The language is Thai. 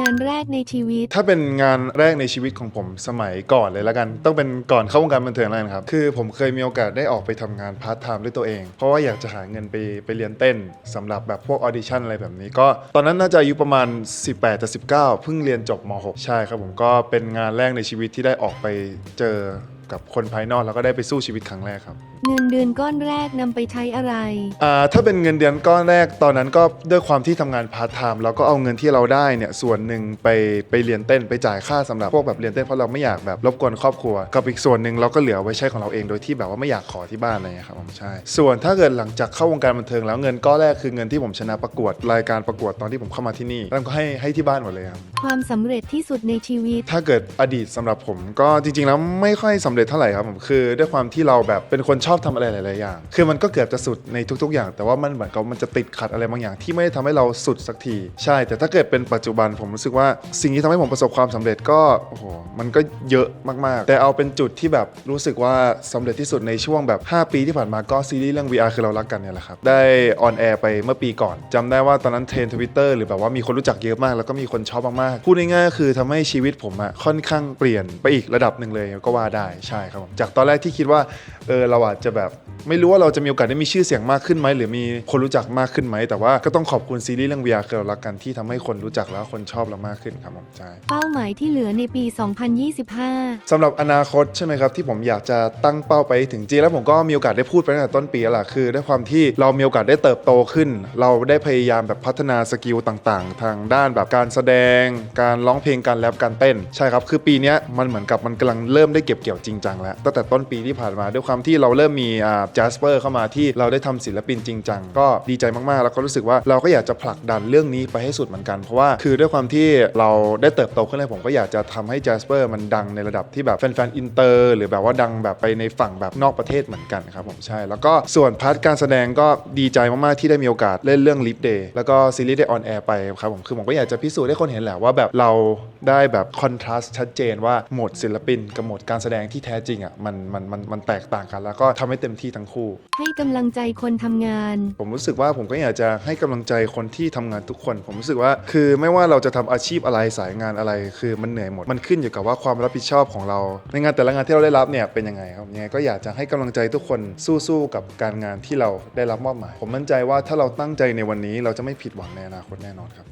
งานแรกในชีวิต ถ้าเป็นงานแรกในชีวิตของผมสมัยก่อนเลยละกัน ต้องเป็นก่อนเข้าวงการบันเทิงแล้วกันครับ คือผมเคยมีโอกาสได้ออกไปทำงานพาร์ทไทม์ด้วยตัวเอง เพราะว่าอยากจะหาเงินไปไปเรียนเต้นสำหรับแบบพวกออดิชั่นอะไรแบบนี้ ก็ตอนนั้นน่าจะอายุประมาณ 18จะ19 เพิ่งเรียนจบม .6 ใช่ครับผมก็เป็นงานแรกในชีวิตที่ได้ออกไปเจอ กับคนภายนอกแล้วก็ได้ไปสู้ชีวิตครั้งแรกครับ เงินเดือนก้อนแรกนำไปใช้อะไร อ่าถ้าเป็นเงินเดือนก้อนแรกตอนนั้นก็ด้วยความที่ทำงานพาร์ทไทม์เราก็เอาเงินที่เราได้เนี่ยส่วนหนึ่งไปไปเรียนเต้นไปจ่ายค่าสำหรับพวกแบบเรียนเต้นเพราะเราไม่อยากแบบรบกวนครอบครัวกับอีกส่วนหนึ่งเราก็เหลือไว้ใช้ของเราเองโดยที่แบบว่าไม่อยากขอที่บ้านอะไรอย่างเงี้ยครับผมใช่ ส่วนถ้าเกิดหลังจากเข้าวงการบันเทิงแล้วเงินก้อนแรกคือเงินที่ผมชนะประกวดรายการประกวดตอนที่ผมเข้ามาที่นี่แล้วก็ให้ให้ที่บ้านหมดเลยครับความสำเร็จที่สุดในชีวิต ถ้าเกิดอดีตสำหรับผมก็จริงๆแล้วไม่ค่อยสำเร็จเท่าไหร่ครับผมคือด้วยความที่เราแบบเป็นคนชอบทำอะไรหลายๆอย่าง คือมันก็เกือบจะสุดในทุก ๆ อย่าง แต่ว่ามันเหมือนกับมันจะติดขัดอะไรบางอย่าง ที่ไม่ได้ทำให้เราสุดสักทีใช่ แต่ถ้าเกิดเป็นปัจจุบันผมรู้สึกว่าสิ่งที่ทำให้ผมประสบความสำเร็จก็โอ้โหมันก็เยอะมากๆ แต่เอาเป็นจุดที่แบบรู้สึกว่าสำเร็จที่สุดในช่วงแบบ 5 ปีที่ผ่านมาก็ซีรีส์เรื่อง VR คือเรารักกันเนี่ยแหละครับได้ออนแอร์ไปเมื่อปีก่อนจำได้ว่าตอนนั้นเทรนทวิตเตอร์หรือแบบว่ามีคนรู้จักเยอะมาก แล้วก็มีคนชอบมากๆพูดง่ายๆคือทำให้ชีวิตผมอะค่อนข้างเปลี่ยนไปอีกระดับหนึ่งเลยก็ว่าได้ใช่ครับผมจากตอนแรกที่คิดว่าเออเราอาจจะแบบ ไม่รู้ว่าเราจะมีโอกาสได้มีชื่อเสียงมากขึ้นไหมหรือมีคนรู้จักมากขึ้นไหม แต่ว่าก็ต้องขอบคุณซีรีส์เรื่อง VR คือเรารักกันที่ทำให้คนรู้จักแล้วคนชอบเรามากขึ้นครับผมใช่ เป้าหมายที่เหลือในปี 2025 สำหรับอนาคตใช่ไหมครับที่ผมอยากจะตั้งเป้าไปถึงจริงแล้วผมก็มีโอกาสได้พูดไปตั้งแต่ต้นปีแล้วล่ะคือด้วยความที่เรามีโอกาสได้เติบโตขึ้น เราได้พยายามแบบพัฒนาสกิลต่างๆ ทางด้านแบบการแสดง การร้องเพลงการแรปการเต้น ใช่ครับคือปีเนี้ยมันเหมือนกับมันกำลังเริ่มได้เก็บเกี่ยวจริงจังแล้วตั้งแต่ต้นปีที่ผ่านมาด้วยความที่เราเริ่มมีแจสเปอร์เข้ามาที่เราได้ทำศิลปินจริงจังก็ดีใจมากๆ แล้วก็รู้สึกว่าเราก็อยากจะผลักดันเรื่องนี้ไปให้สุดเหมือนกัน เพราะว่าคือด้วยความที่เราได้เติบโตขึ้นเลยผมก็อยากจะทำให้แจสเปอร์มันดังในระดับที่แบบแฟนๆอินเตอร์หรือแบบว่าดังแบบไปในฝั่งแบบนอกประเทศเหมือนกันครับผมใช่ แล้วก็ส่วนพาร์ทการแสดงก็ดีใจมากๆที่ได้มีโอกาสเล่นเรื่อง Live Day แล้วก็ซีรีส์ได้ออนแอร์ไปครับผมคือผมก็อยากจะพิสูจน์ให้คนเห็นแหละว่าแบบเราได้แบบคอนทราสต์ชัดเจนว่าโหมดศิลปินกับโหมดการแสดงที่แท้จริงอะมันมันมันมันแตกต่างกัน แล้วก็ทำให้เต็มที่ทั้งคู่ ให้กำลังใจคนทำงาน ผมรู้สึกว่าผมก็อยากจะให้กำลังใจคนที่ทำงานทุกคน ผมรู้สึกว่าคือไม่ว่าเราจะทำอาชีพอะไรสายงานอะไร คือมันเหนื่อยหมดมันขึ้นอยู่กับว่าความรับผิดชอบของเรา ในงานแต่ละงานที่เราได้รับเนี่ยเป็นยังไงครับยังไงก็อยากจะให้กำลังใจทุกคนสู้ๆกับการงานที่เราได้รับมอบหมาย ผมมั่นใจว่าถ้าเราตั้งใจในวันนี้เราจะไม่ผิดหวังในอนาคตแน่นอนครับ